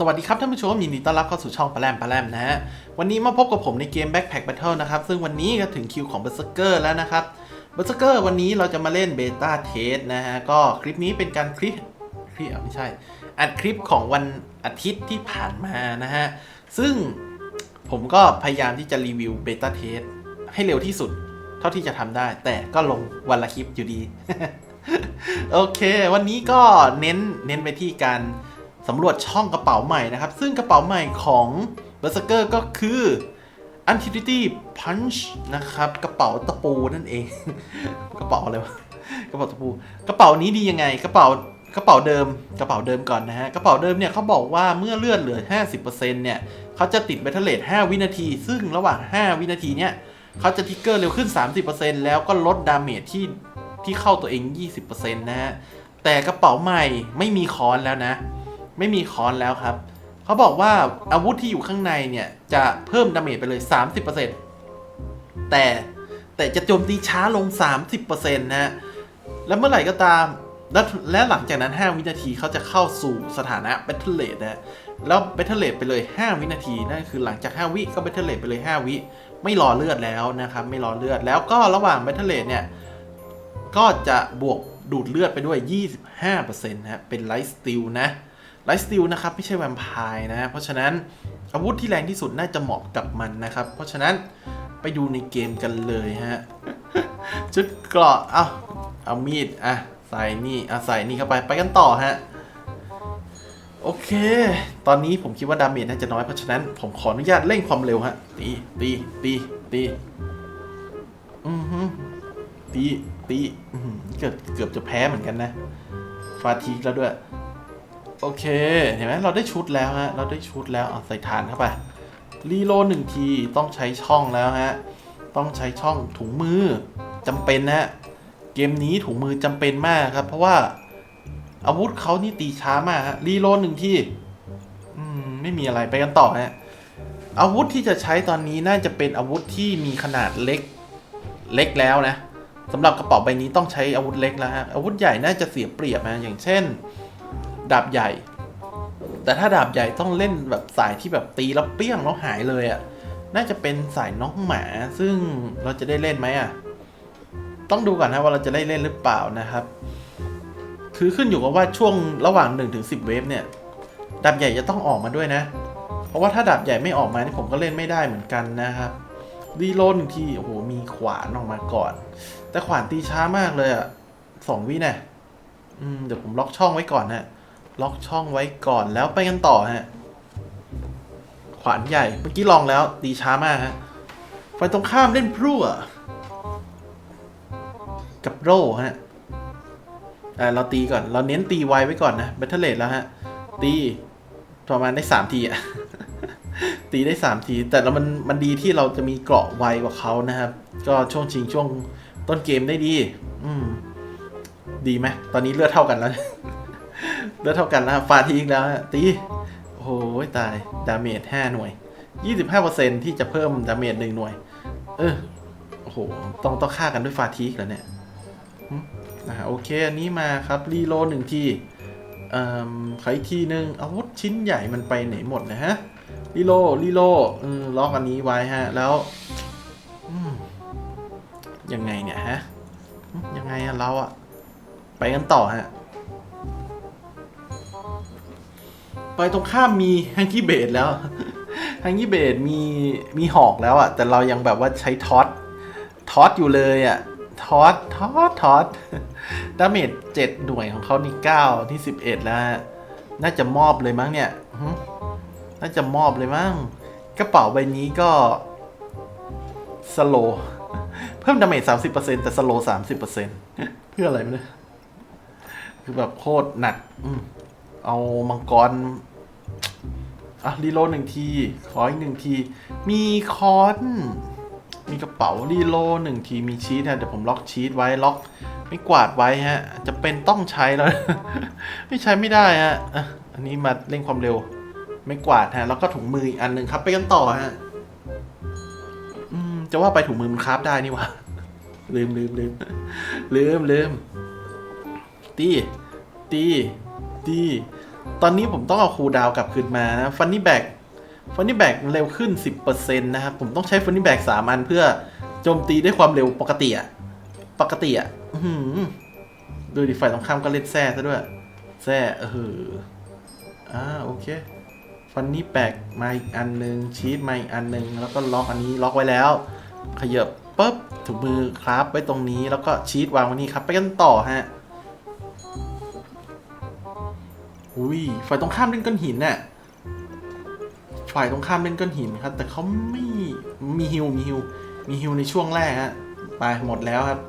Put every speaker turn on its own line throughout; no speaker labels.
สวัสดีครับท่านผู้ชมยินดีต้อนรับเข้าสู่ช่องปลาแรมปลาแรมนะฮะ วันนี้มาพบกับผมในเกม Backpack Battle นะครับ ซึ่งวันนี้ก็ถึงคิวของ Berserker แล้วนะครับ Berserker วันนี้เราจะมาเล่นเบต้าเทสนะฮะ ก็คลิปนี้เป็นการคลิปคลิปไม่ใช่ อัดคลิปของวันอาทิตย์ที่ผ่านมานะฮะ ซึ่งผมก็พยายามที่จะรีวิวเบต้าเทสให้เร็วที่สุด เท่าที่จะทำได้ แต่ก็ลงวันละคลิปอยู่ดี โอเค วันนี้ก็เน้นเน้นไปที่การ สำรวจช่องกระเป๋าใหม่นะครับ ซึ่งกระเป๋าใหม่ของ Berserker ก็คือ Antiquity Punch นะครับ กระเป๋าตะปูนั่นเอง กระเป๋าอะไรวะกระเป๋าตะปู กระเป๋านี้ดียังไง กระเป๋ากระเป๋าเดิม กระเป๋าเดิมก่อนนะฮะ กระเป๋าเดิมเนี่ยเขาบอกว่าเมื่อเลือดเหลือ 50%เนี่ยเขาจะติดเบทเทเลต5วินาที ซึ่งระหว่าง 5 วินาทีเนี่ยเขาจะทิกเกอร์เร็วขึ้น 30%แล้วก็ลดดาเมจที่ที่เข้าตัวเอง 20%นะฮะ แต่กระเป๋าใหม่ไม่มีค้อนแล้วนะ ไม่มีค้อนแล้วครับ เขาบอกว่าอาวุธที่อยู่ข้างในเนี่ยจะเพิ่มดาเมจไปเลย 30%แต่แต่จะโจมตีช้าลง 30%นะฮะ แล้วเมื่อไหร่ก็ตาม และและหลังจากนั้น 5 วินาทีเขาจะเข้าสู่สถานะ Battle Rate นะฮะแล้ว Battle Rate ไปเลย 5 วินาที นั่นคือหลังจาก 5 วิก็ Battle Rate ไปเลย 5 วิ ไม่รอเลือดแล้วนะครับ ไม่รอเลือด แล้วก็ระหว่าง Battle Rate เนี่ย ก็จะบวกดูดเลือดไปด้วย 25%นะฮะเป็นไลท์สติลนะ ไลท์สติลนะครับไม่ใช่แวมไพร์นะ เพราะฉะนั้นอาวุธที่แรงที่สุดน่าจะเหมาะกับมันนะครับ เพราะฉะนั้นไปดูในเกมกันเลยฮะชุดเกราะเอาเอามีดอะใส่นี่อะใส่นี่เข้าไปไปกันต่อฮะโอเค ตอนนี้ผมคิดว่าดาเมจน่าจะน้อยเพราะฉะนั้นผมขออนุญาตเร่งความเร็วฮะตีตีตีตีอือฮึตีตีเกือบเกือบจะแพ้เหมือนกันนะฟาทีกแล้วด้วย โอเค เห็นไหมเราได้ชุดแล้วฮะ เราได้ชุดแล้วเอาใส่ฐานเข้าไป รีโลหนึ่งทีต้องใช้ช่องแล้วฮะ ต้องใช้ช่องถุงมือจำเป็นนะฮะ เกมนี้ถุงมือจำเป็นมากครับ เพราะว่าอาวุธเขานี่ตีช้ามากฮะ รีโลหนึ่งทีอืมไม่มีอะไรไปกันต่อฮะ อาวุธที่จะใช้ตอนนี้น่าจะเป็นอาวุธที่มีขนาดเล็ก เล็กแล้วนะสำหรับกระเป๋าใบนี้ต้องใช้อาวุธเล็กแล้วฮะ อาวุธใหญ่น่าจะเสียเปรียบนะอย่างเช่น ดาบใหญ่ แต่ถ้าดาบใหญ่ต้องเล่นแบบสายที่แบบตีแล้วเปี้ยงแล้วหายเลยอะ่ะ น่าจะเป็นสายน้องหมา ซึ่งเราจะได้เล่นไหมอะ่ะ ต้องดูก่อนนะว่าเราจะได้เล่นหรือเปล่านะครับ คือขึ้นอยู่กับว่าช่วงระหว่าง1ถึง10เวฟเนี่ย ดาบใหญ่จะต้องออกมาด้วยนะ เพราะว่าถ้าดาบใหญ่ไม่ออกมานี่ผมก็เล่นไม่ได้เหมือนกันนะครับรีโลดหนึ่งทีโอ้โหมีขวานออกมาก่อน แต่ขวานตีช้ามากเลยอะ่ะสองวินี่ยอืมเดี๋ยวผมล็อกช่องไว้ก่อนนะ ล็อกช่องไว้ก่อนแล้วไปกันต่อฮะ ขวานใหญ่เมื่อกี้ลองแล้วตีช้ามากฮะไฟตรงข้ามเล่นพรั่วกับโร่ฮะอ่าเราตีก่อน เราเน้นตีไวไว้ก่อนนะเบทเทเลตแล้วฮะ ตีประมาณได้สามทีอะตีได้สามที แต่เรามันมันดีที่เราจะมีเกราะไวกว่าเขานะครับ ก็ช่วงชิงช่วงต้นเกมได้ดี อืม ดีไหมตอนนี้เลือดเท่ากันแล้ว เลือดเท่ากันแล้วฟาทีอีกแล้วตีโอ้โหตายดาเมจ5หน่วย 25%ที่จะเพิ่มดาเมจ1หน่วย เออโอ้โหต้องต้องฆ่ากันด้วยฟาทีกแล้วเนี่ยอ่าโอเค อันนี้มาครับรีโลหนึ่งทีเอ่อขออีกทีหนึ่งอาวุธชิ้นใหญ่มันไปไหนหมดนะฮะรีโลรีโลเออล็อกอันนี้ไว้ฮะ แล้วยังไงเนี่ยฮะยังไงอะเราอะไปกันต่อฮะ ไปตรงข้ามมีฮังกี้เบดแล้วฮังกี้เบดมีมีหอกแล้วอะแต่เรายังแบบว่าใช้ท็อตท็อตอยู่เลยอะท็อตท็อตท็อตดาเมจเจ็ดหน่วยของเขานี่เก้าที่สิบเอ็ดแล้ว น่าจะมอบเลยมั้งเนี่ยน่าจะมอบเลยมั้งกระเป๋าใบนี้ก็สโลเพิ่มดาเมจสามสิบเปอร์เซ็นแต่สโลสามสิบเปอร์เซ็นเพื่ออะไรไม่รู้คือแบบโคตรหนัก เอามังกร อะรีโลดหนึ่งที ขออีกหนึ่งที มีคอนมีกระเป๋ารีโลหนึ่งทีมีชีตฮะเดี๋ยวผมล็อกชีตไว้ล็อกไม่กวาดไว้ฮะ จะเป็นต้องใช้แล้ว ไม่ใช้ไม่ได้ฮะอันนี้มาเร่งความเร็ว ไม่กวาดฮะแล้วก็ถุงมืออีกอันหนึ่งครับ ไปกันต่อฮะอืมจะว่าไปถุงมือมันคราฟได้นี่วะลืมลืมลืมลืมลืมตีตีตี ตอนนี้ผมต้องเอาคูดาวกลับคืนมานะฟันนี่แบกฟันนี่แบกเร็วขึ้น 10%นะครับ ผมต้องใช้ฟันนี่แบก3อันเพื่อโจมตีด้วยความเร็วปกติอะปกติอะอดูดิฝ่ายตรงข้ามก็เล่นแซ่ซะด้วย แซ่เอออ่าโอเค ฟันนี่แบกมาอีกอันหนึ่งชีสมาอีกอันหนึ่งแล้วก็ล็อกอันนี้ล็อกไว้แล้ว ขยับปุ๊บถุงมือครับไว้ตรงนี้แล้วก็ชีสวางไว้นี่ครับ ไปกันต่อฮะ อุ้ยฝ่ายตรงข้ามเล่นก้อนหินน่ะฝ่ายตรงข้ามเล่นก้อนหินครับ แต่เขาไม่มีฮิวมีฮิวมีฮิวในช่วงแรกฮะไปหมดแล้วครับ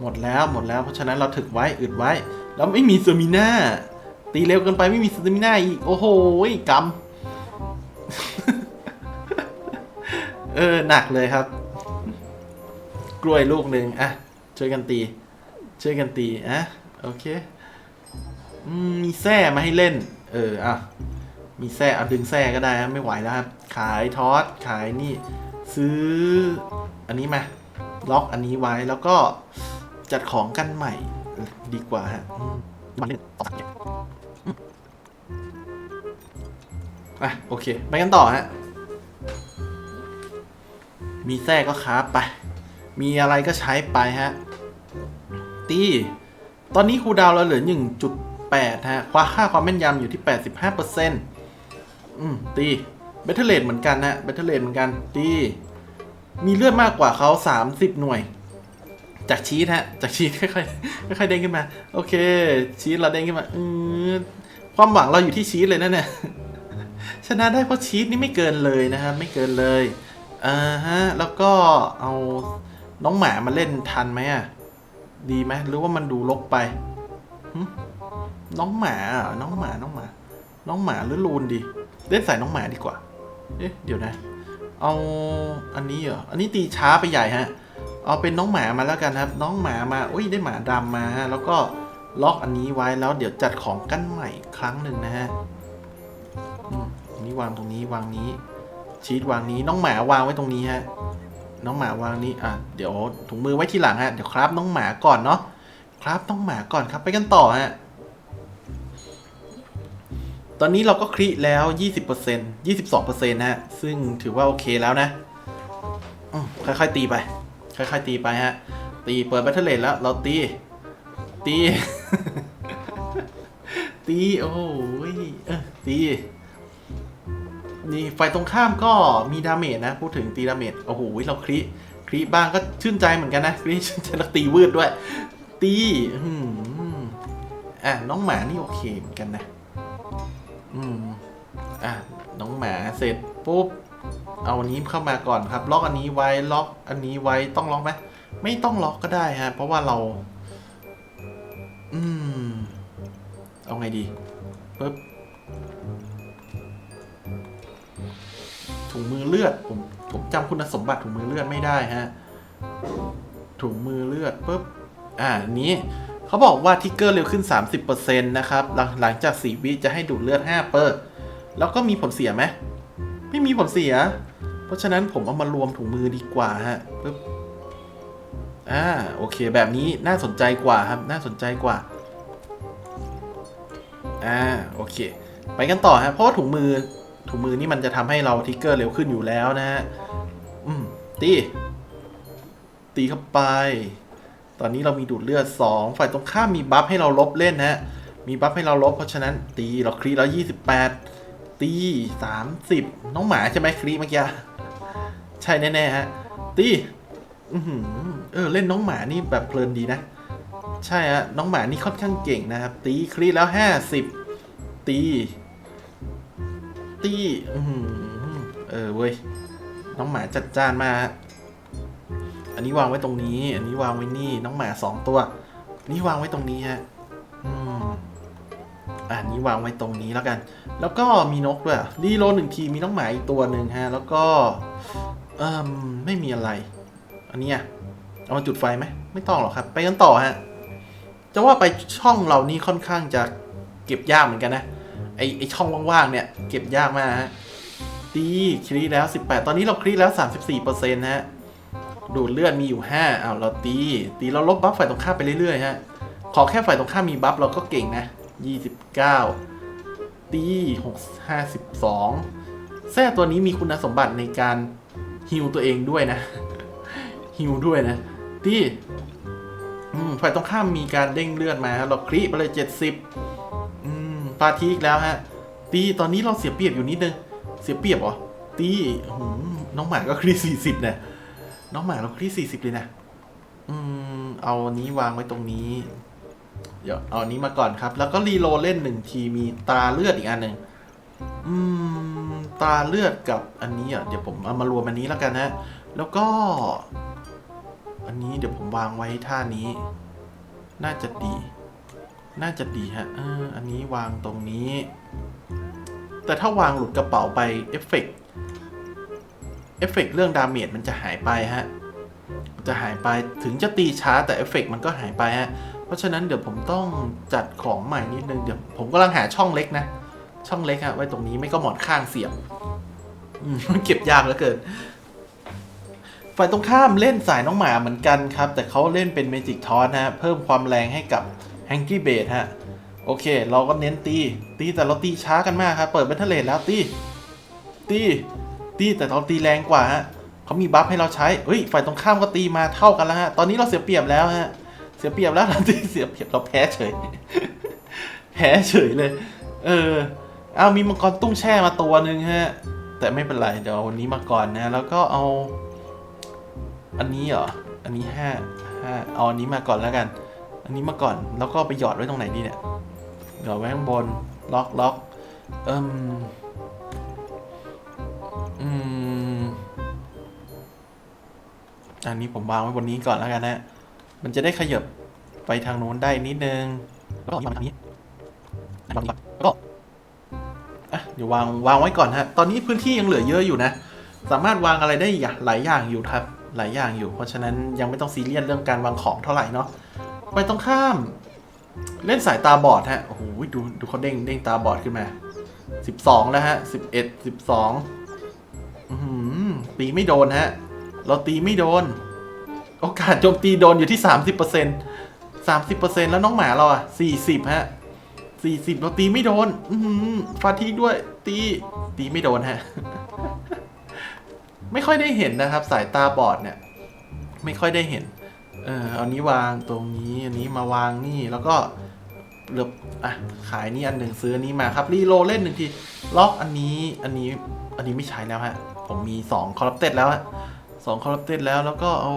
หมดแล้วหมดแล้วเพราะฉะนั้นเราถึกไว้อึดไว้ แล้วไม่มีสมิน่าตีเร็วเกินไปไม่มีสมิน่าอีก โอ้โหกำเออหนักเลยครับ กล้วยลูกหนึ่งอะช่วยกันตีช่วยกันตีอะโอเค มีแส้มาให้เล่น เอออะมีแส้เอาดึงแส้ก็ได้ครับไม่ไหวแล้วครับ ขายทอสขายนี่ ซื้อ อันนี้มาล็อกอันนี้ไว้แล้วก็จัดของกันใหม่ดีกว่าฮะมมันเล่นต่อสักอย่างอืมอะโอเค ไปกันต่อฮะ มีแส้ก็คราไป มีอะไรก็ใช้ไปฮะ ตี ตอนนี้ครูดาวเราเหลืออยู่จุด 8ฮะความค่าความแม่นยำอยู่ที่ 85%อืมตีเบทเทเลดเหมือนกันฮะเบทเทเลดเหมือนกันตี มีเลือดมากกว่าเขา 30 หน่วย จากชีสฮะ จากชีสค่อยๆค่อยๆเด้งขึ้นมา โอเค ชีสเราเด้งขึ้นมาอือความหวังเราอยู่ที่ชีสเลยนะเนี่ยชนะได้เพราะชีสนี่ไม่เกินเลยนะครับ ไม่เกินเลยอ่าฮะ แล้วก็เอาน้องหมามาเล่นทันไหมอะ ดีไหมหรือว่ามันดูลกไปหึ น้องหมาน้องหมาน้องหมา น้องหมาหรือลูนดี เล่นใส่น้องหมาดีกว่า เอ๊ะ เดี๋ยวนะ เอาอันนี้เหรอ อันนี้ตีช้าไปใหญ่ฮะ เอาเป็นน้องหมามาแล้วกันครับ น้องหมามาอุ้ยได้หมาดำมาฮะ แล้วก็ล็อกอันนี้ไว้แล้วเดี๋ยวจัดของกั้นใหม่ครั้งหนึ่งนะฮะอืมนนี้วางตรงนี้วางนี้ ชีตวางนี้ น้องหมาวางไว้ตรงนี้ฮะ น้องหมาวางนี้ อะ เดี๋ยวถุงมือไว้ทีหลังฮะ เดี๋ยวครับน้องหมาก่อนเนาะ ครับน้องหมาก่อนครับไปกันต่อฮะ ตอนนี้เราก็คลิแล้ว 20% 22%นะฮะ ซึ่งถือว่าโอเคแล้วนะค่อยๆตีไป ค่อยๆตีไปฮะ ตีเปิดแบตเทอร์เลนแล้ว เราตี ตี ตี โอ้ยเออตี นี่ฝ่ายตรงข้ามก็มีดาเมจนะ พูดถึงตีดาเมจ โอ้โห เราคลิคลิบ้างก็ชื่นใจเหมือนกันนะคลิชื่นใจแล้วตีวืดด้วย ตี อืมอะ น้องหมานี่โอเคเหมือนกันนะ อืม อะ น้องหมาเสร็จปุ๊บ เอาอันนี้เข้ามาก่อนครับ ล็อกอันนี้ไว้ ล็อกอันนี้ไว้ ต้องล็อกไหม ไม่ต้องล็อกก็ได้ฮะ เพราะว่าเรา อืม เอาไงดีปุ๊บ ถุงมือเลือด ผม ผมจำคุณสมบัติถุงมือเลือดไม่ได้ฮะ ถุงมือเลือดปุ๊บ อ่านี้ เขาบอกว่าทิกเกอร์เร็วขึ้น 30%นะครับหลังหลังจาก 4 วิจะให้ดูดเลือด 5 เปอร์ แล้วก็มีผลเสียไหม ไม่มีผลเสีย เพราะฉะนั้นผมเอามารวมถุงมือดีกว่าฮะปึ๊บอ่า โอเค แบบนี้น่าสนใจกว่าครับ น่าสนใจกว่า อ่า โอเค ไปกันต่อฮะ เพราะว่าถุงมือ ถุงมือนี่มันจะทำให้เราทิกเกอร์เร็วขึ้นอยู่แล้วนะฮะ อืม ตี ตีเข้าไป ตอนนี้เรามีดูดเลือด 2 ฝ่ายตรงข้ามมีบัฟให้เราลบเล่นนะฮะ มีบัฟให้เราลบ เพราะฉะนั้นตีเราครีแล้ว28ตี30น้องหมาใช่ไหมครีเมื่อกี้ ใช่แน่ๆฮะ ตีอือหือเออเล่นน้องหมานี่แบบเพลินดีนะ ใช่ฮะน้องหมานี่ค่อนข้างเก่งนะครับ ตีครีแล้ว50ตี ตีอือหือเออเว้ยน้องหมาจัดจ้านมากฮะ อันนี้วางไว้ตรงนี้ อันนี้วางไว้นี่น้องหมาสองตัวนนี้วางไว้ตรงนี้ฮะอืมอันนี้วางไว้ตรงนี้แล้วกัน แล้วก็มีนกด้วยรีโลหนึ่งทีมีน้องหมาอีกตัวหนึ่งฮะ แล้วก็เอ่มไม่มีอะไร อันเนี้ยเอามาจุดไฟไหมไม่ต้องหรอกครับ ไปกันต่อฮะจะว่าไปช่องเรานี่ค่อนข้างจะเก็บยากเหมือนกันนะไอไอช่องว่างๆเนี่ย เก็บยากมากฮะดีคลีแล้ว 18 ตอนนี้เราคลีแล้ว 34%ฮะ ดูดเลือดมีอยู่5อ้าวเราตี ตีเราลบบัฟฝ่ายตรงข้ามไปเรื่อยๆฮะ ขอแค่ฝ่ายตรงข้ามมีบัฟเราก็เก่งนะ 29 ตีหกห้าสิบสองแท้ตัวนี้มีคุณสมบัติในการฮิวตัวเองด้วยนะ ฮิวด้วยนะ ตีอืมฝ่ายตรงข้ามมีการเด้งเลือดมาฮะเราคลิไปเลยเจ็ดสิบอืมปาทีอีกแล้วฮะ ตีตอนนี้เราเสียเปรียบอยู่นิดนึง เสียเปรียบเหรอ ตีหน้องหมาก็คลีสี่สิบเนี่ย น้องหมาเราคลีสี่สิบเลยนะ อืม เอาอันนี้วางไว้ตรงนี้ เดี๋ยวเอาอันนี้มาก่อนครับ แล้วก็รีโลเล่นหนึ่งทีมีตาเลือดอีกอันหนึ่งอืม ตาเลือดกับอันนี้อะเดี๋ยวผมเอามารวมอันนี้แล้วกันนะ แล้วก็ อันนี้เดี๋ยวผมวางไว้ท่านี้ น่าจะดี น่าจะดีฮะเอออันนี้วางตรงนี้ แต่ถ้าวางหลุดกระเป๋าไปเอฟเฟกต์ เอฟเฟกต์เรื่องดาเมจมันจะหายไปฮะจะหายไปถึงจะตีช้าแต่เอฟเฟกต์มันก็หายไปฮะ เพราะฉะนั้นเดี๋ยวผมต้องจัดของใหม่นิดนึง เดี๋ยวผมกำลังหาช่องเล็กนะ ช่องเล็กฮะไว้ตรงนี้ไม่ก็หมอนข้างเสียบมันเก็บยากเหลือเกินฝ่ายตรงข้ามเล่นสายน้องหมาเหมือนกันครับ แต่เขาเล่นเป็นเมจิกทอสนะฮะ เพิ่มความแรงให้กับแฮงกี้เบดฮะ โอเค เราก็เน้นตี ตีแต่เราตีช้ากันมากครับ เปิดเบทเทเลตแล้วตี ตี ตีแต่เราตีแรงกว่าฮะเขามีบัฟให้เราใช้เฮ้ยฝ่ายตรงข้ามก็ตีมาเท่ากันแล้วฮะตอนนี้เราเสียเปรียบแล้วฮะเสียเปรียบแล้วเราตีเสียเปรียบเราแพ้เฉย แพ้เฉยเลย เออเอามีมังกรตุ้งแช่มาตัวหนึ่งฮะ แต่ไม่เป็นไรเดี๋ยวเอาวันนี้มาก่อนนะ แล้วก็เอา อันนี้เหรออันนี้ห้าห้าเอาอันนี้มาก่อนแล้วกัน อันนี้มาก่อนแล้วก็ไปหยอดไว้ตรงไหนดีเนี่ยหยอดไว้ข้างบนล็อกล็อกเอิม อืม อันนี้ผมวางไว้บนนี้ก่อนแล้วกันนะ มันจะได้ขยับไปทางโน้นได้นิดนึง แล้วก็วางทางนี้วางก่อนแล้วก็อะเดี๋ยววางวางไว้ก่อนฮะ ตอนนี้พื้นที่ยังเหลือเยอะอยู่นะ สามารถวางอะไรได้อย่างหลายอย่างอยู่ครับ หลายอย่างอยู่ เพราะฉะนั้นยังไม่ต้องซีเรียสเรื่องการวางของเท่าไหร่เนาะ ไปตรงข้าม เล่นสายตาบอดฮะ โอ้โห ดูดูเขาเด้งเด้งตาบอดขึ้นมาสิบสองแล้วฮะสิบเอ็ดสิบสอง ตีไม่โดนฮะ เราตีไม่โดน โอกาสโจมตีโดนอยู่ที่สามสิบเปอร์เซ็นต์สามสิบเปอร์เซ็นต์แล้วน้องหมาเราอะสี่สิบฮะสี่สิบเราตีไม่โดน อืฟาทีด้วย ตีตีไม่โดนฮะ ไม่ค่อยได้เห็นนะครับ สายตาบอดเนี่ย ไม่ค่อยได้เห็น เออเอานี้วางตรงนี้ อันนี้มาวางนี่แล้วก็เหลือบอะขายนี่อันหนึ่งซื้ออันนี้มาครับรีโลเล่นหนึ่งทีล็อกอันนี้อันนี้อันนี้ไม่ใช้แล้วฮะ ผมมีสองคอร์รัปเต็ดแล้วฮะสองคอร์รัปเต็ดแล้วแล้วก็เอา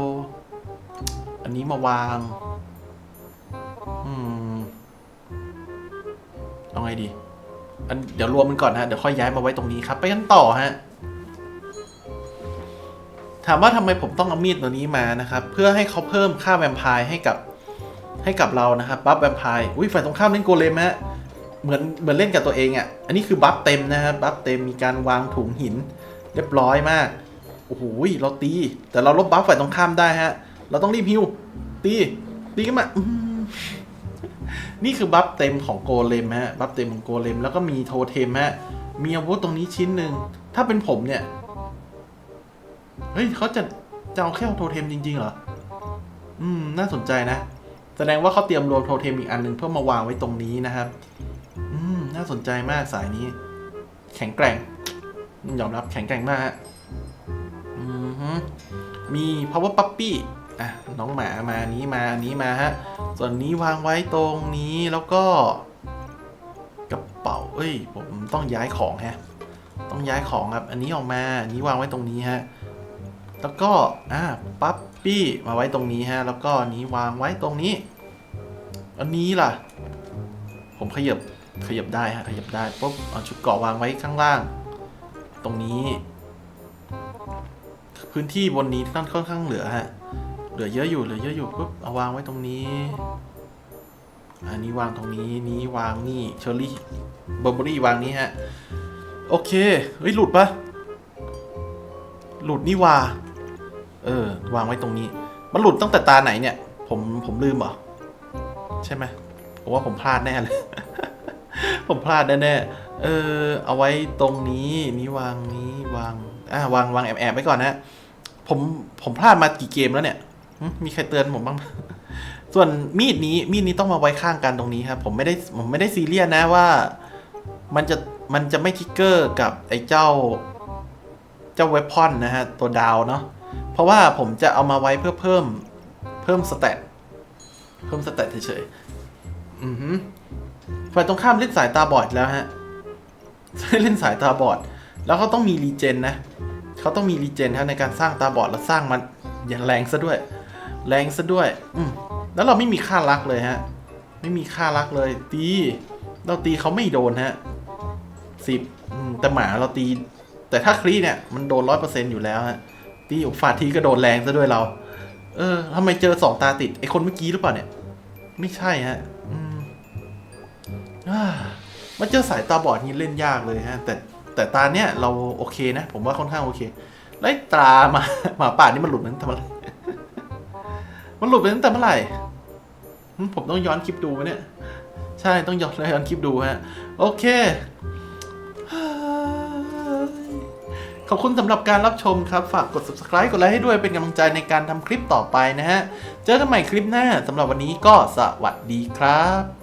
อันนี้มาวาง อืมเอาไงดี อันเดี๋ยวรวมมันก่อนฮะ เดี๋ยวค่อยย้ายมาไว้ตรงนี้ครับ ไปกันต่อฮะ ถามว่าทำไมผมต้องเอามีดตัวนี้มานะครับ เพื่อให้เขาเพิ่มค่าแวมไพร์ให้กับให้กับเรานะครับบัฟแวมไพร์อุ้ยฝ่ายตรงข้ามเล่นโกเลมฮะเหมือนเหมือนเล่นกับตัวเองอะ่ะ อันนี้คือบัฟเต็มนะครับบัฟเต็มมีการวางถุงหิน เรียบร้อยมากโอ้โหเราตี แต่เราลบบัฟฝ่ายตรงข้ามได้ฮะ เราต้องรีบฮิวตีตีกันมานี่คือบัฟเต็มของโกเลมฮะบัฟเต็มของโกเลมแล้วก็มีโทเทมฮะมีอาวุธตรงนี้ชิ้นหนึ่งถ้าเป็นผมเนี่ย เฮ้ยเขาจะจะเอาแค่โทเทมจริงๆเหรออืม น่าสนใจนะ แสดงว่าเขาเตรียมรวมโทเทมอีกอันหนึ่งเพื่อมาวางไว้ตรงนี้นะครับ อืม น่าสนใจมากสายนี้ แข็งแกร่ง ยอมรับแข็งแกร่งมากฮะมี power puppy อะน้องหมามาอันนี้มาอันนี้มาฮะ ส่วนนี้วางไว้ตรงนี้แล้วก็กระเป๋า เอ้ย ผมต้องย้ายของฮะ ต้องย้ายของครับ อันนี้ออกมา อันนี้วางไว้ตรงนี้ฮะ แล้วก็ อ่า ปั๊บปี้ มาไว้ตรงนี้ฮะ แล้วก็อันนี้วางไว้ตรงนี้ อันนี้ล่ะ ผมขยับ ขยับได้ฮะ ขยับได้ปุ๊บ เอาชุดเกาะวางไว้ข้างล่าง ตรงนี้ พื้นที่บนนี้ค่อนค่อนข้างเหลือฮะ เหลือเยอะอยู่เหลือเยอะอยู่ปุ๊บเอาวางไว้ตรงนี้อันนี้วางตรงนี้นี้วางนี่เชอร์รี่เบอร์เบอรี่วางนี้ฮะ โอเคเฮ้ยหลุดปะหลุดนี่ว่า เออ วางไว้ตรงนี้ มันหลุดตั้งแต่ตาไหนเนี่ย ผมผมลืมเหรอ ใช่ไหมผมว่าผมพลาดแน่เลย ผมพลาดแน่ๆ เออเอาไว้ตรงนี้นี้วางนี้วางอ่าวางวางแอบแอบไว้ก่อนนะผมผมพลาดมากี่เกมแล้วเนี่ยมีใครเตือนผมบ้าง ส่วนมีดนี้มีดนี้ต้องมาไว้ข้างกันตรงนี้ครับ ผมไม่ได้ผมไม่ได้ซีเรียสนะว่า มันจะมันจะไม่ทิกเกอร์กับไอ้เจ้า เจ้าเวพอนนะฮะ ตัวดาวเนาะเพราะว่าผมจะเอามาไว้เพื่อเพิ่มเพิ่มสเตตเพิ่มสเตตเฉยๆอือฮึฝ่ายตรงข้ามล่นสายตาบอดแล้วฮะ เล่นสายตาบอด แล้วเขาต้องมีรีเจนนะเขาต้องมีรีเจนครับในการสร้างตาบอดแล้วสร้างมันอย่างแรงซะด้วย แรงซะด้วย อืมแล้วเราไม่มีค่ารักเลยฮะ ไม่มีค่ารักเลย ตี เราตีเขาไม่โดนฮะสิบแต่หมาเราตี แต่ถ้าคลีเนี่ยมันโดนร้อยเปอร์เซ็นต์อยู่แล้วฮะตีอยู่ฟาดทีก็โดนแรงซะด้วยเรา เออทำไมเจอสองตาติดไอคนเมื่อกี้หรือเปล่าเนี่ย ไม่ใช่ฮะ อืมอ่า มาเจอสายตาบอดนี่เล่นยากเลยฮะ แต่แต่ตาเนี่ยเราโอเคนะ ผมว่าค่อนข้างโอเคแล้วไอ้ตรามาหมาป่านี่มันหลุดมั้งแต่เมื่อไรมันหลุดไปตั้งแต่เมื่อไหร่ผมต้องย้อนคลิปดูไหมเนี่ย ใช่ต้องย้อนย้อนคลิปดูฮะ โอเค ขอบคุณสำหรับการรับชมครับ ฝากกด subscribe กดไลค์ให้ด้วยเป็นกำลังใจในการทำคลิปต่อไปนะฮะ เจอกันใหม่คลิปหน้าสำหรับวันนี้ก็สวัสดีครับ